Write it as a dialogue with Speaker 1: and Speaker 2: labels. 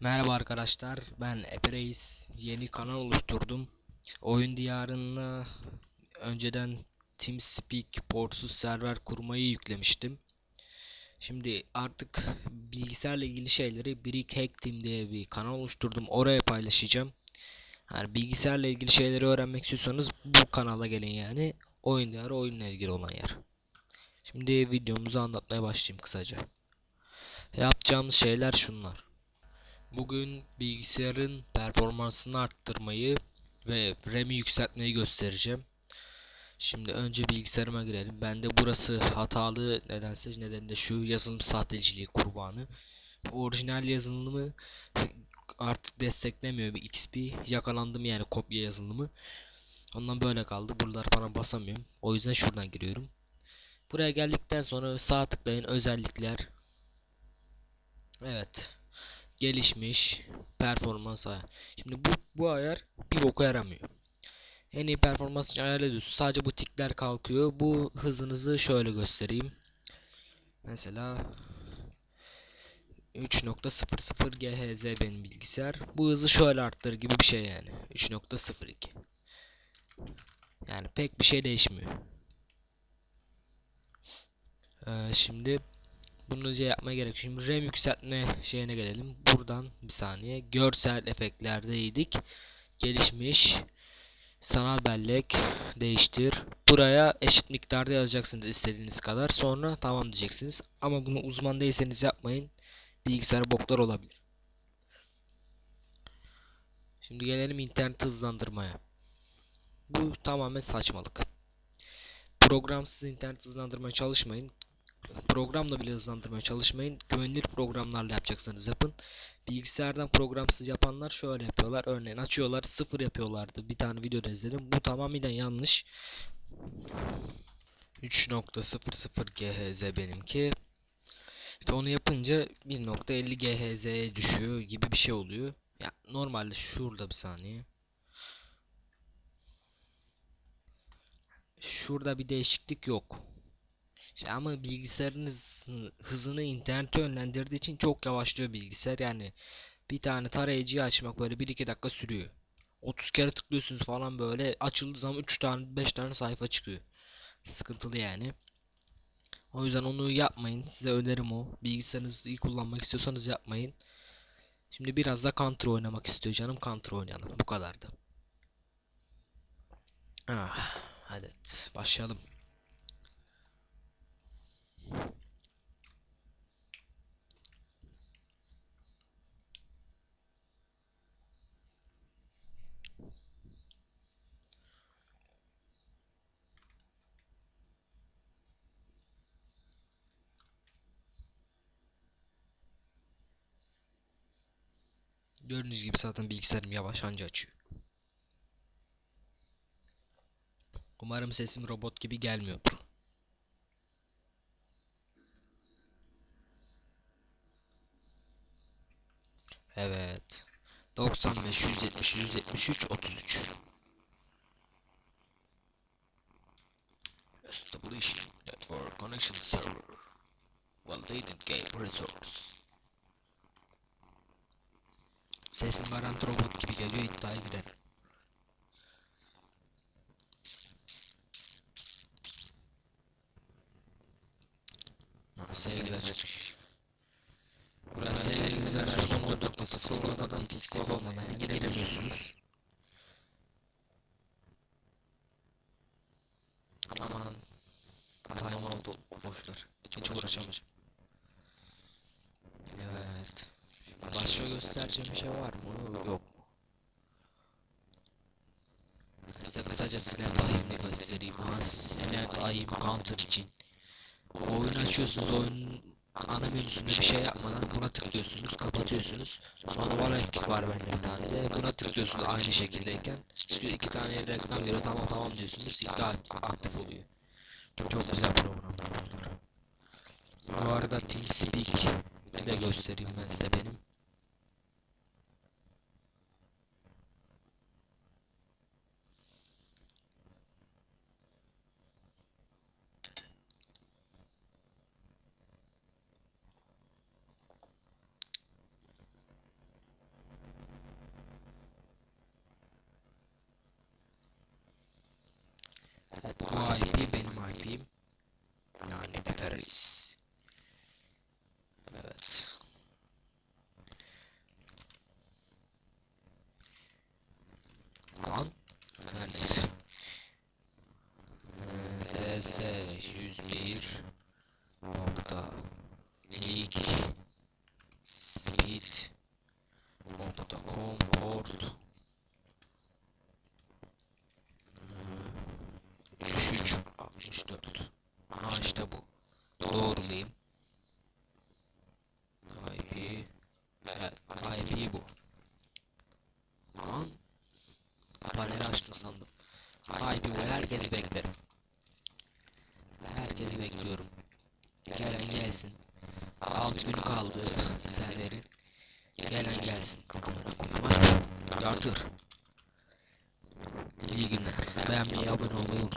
Speaker 1: Merhaba arkadaşlar, ben Epireis. Yeni kanal oluşturdum. Oyun diyarına önceden TeamSpeak portsuz server kurmayı yüklemiştim. Şimdi artık bilgisayarla ilgili şeyleri Brick Hack Team diye bir kanal oluşturdum. Oraya paylaşacağım. Yani bilgisayarla ilgili şeyleri öğrenmek istiyorsanız bu kanala gelin yani. Oyun diyarı oyunla ilgili olan yer. Şimdi videomuzu anlatmaya başlayayım kısaca. Yapacağımız şeyler şunlar. Bugün bilgisayarın performansını arttırmayı ve RAM'i yükseltmeyi göstereceğim. Şimdi önce bilgisayarıma girelim. Bende burası hatalı nedense nedeni de şu yazılım sahteciliği kurbanı. Orijinal yazılımı artık desteklemiyor bir XP. Yakalandım yani kopya yazılımı. Ondan böyle kaldı. Buraları falan basamıyorum. O yüzden şuradan giriyorum. Buraya geldikten sonra sağ tıklayın özellikler. Evet gelişmiş performans ayar. Şimdi bu bu ayar bir boka yaramıyor. En iyi performans için ayarlıyorsun. Sadece bu tikler kalkıyor. Bu hızınızı şöyle göstereyim. Mesela 3.00 GHz benim bilgisayar. Bu hızı şöyle arttır gibi bir şey yani. 3.02 Yani pek bir şey değişmiyor. Ee, şimdi bunu şey yapmaya gerek. Şimdi RAM yükseltme şeyine gelelim. Buradan bir saniye. Görsel efektlerdeydik. Gelişmiş. Sanal bellek değiştir. Buraya eşit miktarda yazacaksınız istediğiniz kadar. Sonra tamam diyeceksiniz. Ama bunu uzman değilseniz yapmayın. Bilgisayar boklar olabilir. Şimdi gelelim internet hızlandırmaya. Bu tamamen saçmalık. Programsız internet hızlandırmaya çalışmayın programla bile hızlandırmaya çalışmayın. Güvenilir programlarla yapacaksanız yapın. Bilgisayardan programsız yapanlar şöyle yapıyorlar. Örneğin açıyorlar sıfır yapıyorlardı. Bir tane videoda izledim. Bu tamamen yanlış. 3.00 GHz benimki. İşte onu yapınca 1.50 GHz'ye düşüyor gibi bir şey oluyor. Ya normalde şurada bir saniye. Şurada bir değişiklik yok. İşte ama bilgisayarınız hızını internete yönlendirdiği için çok yavaşlıyor bilgisayar. Yani bir tane tarayıcıyı açmak böyle 1-2 dakika sürüyor. 30 kere tıklıyorsunuz falan böyle açıldığı zaman 3 tane 5 tane sayfa çıkıyor. Sıkıntılı yani. O yüzden onu yapmayın. Size önerim o. Bilgisayarınızı iyi kullanmak istiyorsanız yapmayın. Şimdi biraz da Counter oynamak istiyor canım. Counter oynayalım. Bu kadardı. Ah, hadi başlayalım. Gördüğünüz gibi zaten bilgisayarım yavaş anca açıyor. Umarım sesim robot gibi gelmiyordur. Evet. 95, 170, 173, 33. Establishing network connection server. Validated game resource. Sesim garanti robot gibi geliyor iddiaya girelim. Sevgiler açık. Burası sevgili versiyon 14.0 olmadan disk olmadan. Aman Time oldu boşver. Hiç uğraşamayacağım. Evet. Başka göstereceğim bir şey var mı? Yok mu? Size kısaca Snap ayımını göstereyim. Snap ayım counter için. Oyunu açıyorsunuz, oyunun ana menüsünde bir şey yapmadan buna tıklıyorsunuz, kapatıyorsunuz. Sonra Valek var bende bir tane de. Buna tıklıyorsunuz aynı şekildeyken. Çıkıyor iki tane reklam veriyor, tamam tamam diyorsunuz. İddia aktif oluyor. Çok güzel programlar bunlar. Bu arada TeamSpeak de göstereyim ben size benim. ps 101 nokta. Lig 6 gün kaldı serverin. Gelen gelsin. Amına koyayım hadi. Yardır. İyi günler. Beğenmeyi, abone olmayı.